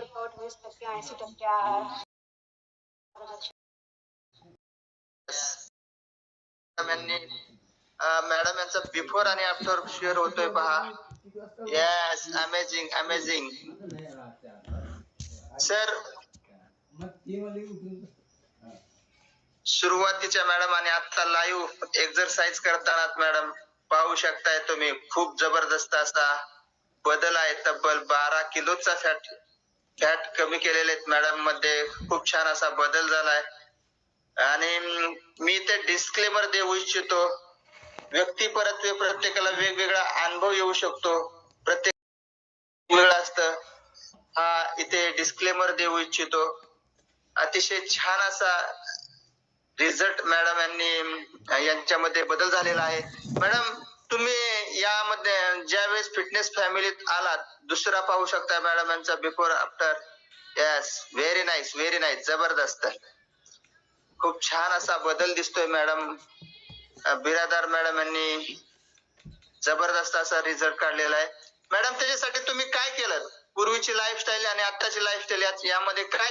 Workout वीस टक्के ऐंशी टक्के मॅडम यांचा बिफोर आणि आफ्टर शेअर होतोय पहा. येस अमेझिंग अमेझिंग सर सुरुवातीच्या मॅडम आणि आता लाईव्ह एक्सरसाइज करताना मॅडम पाहू शकताय तुम्ही खूप जबरदस्त असा बदल आहे तब्बल बारा किलोचा फॅट फॅट कमी केलेले आहेत मॅडममध्ये. खूप छान असा बदल झालाय. आणि मी ते डिस्क्लेमर देऊ इच्छितो. व्यक्ती परत्वे प्रत्येकाला वेगवेगळा अनुभव येऊ शकतो. प्रत्येक वेगळं असतं. हा इथे डिस्क्लेमर देऊ इच्छितो. अतिशय छान असा रिझल्ट मॅडम यांनी यांच्यामध्ये बदल झालेला आहे. मॅडम तुम्ही यामध्ये ज्यावेळेस फिटनेस फॅमिलीत आलात दुसरा पाहू शकता मॅडम यांचा before after yes very nice very nice जबरदस्त. खूप छान असा बदल दिसतोय मॅडम बिरादार मॅडम यांनी जबरदस्त असा रिझल्ट काढलेला आहे. मॅडम त्याच्यासाठी तुम्ही काय केलं? पूर्वीची लाईफस्टाईल आणि आताची लाईफस्टाईल यामध्ये काय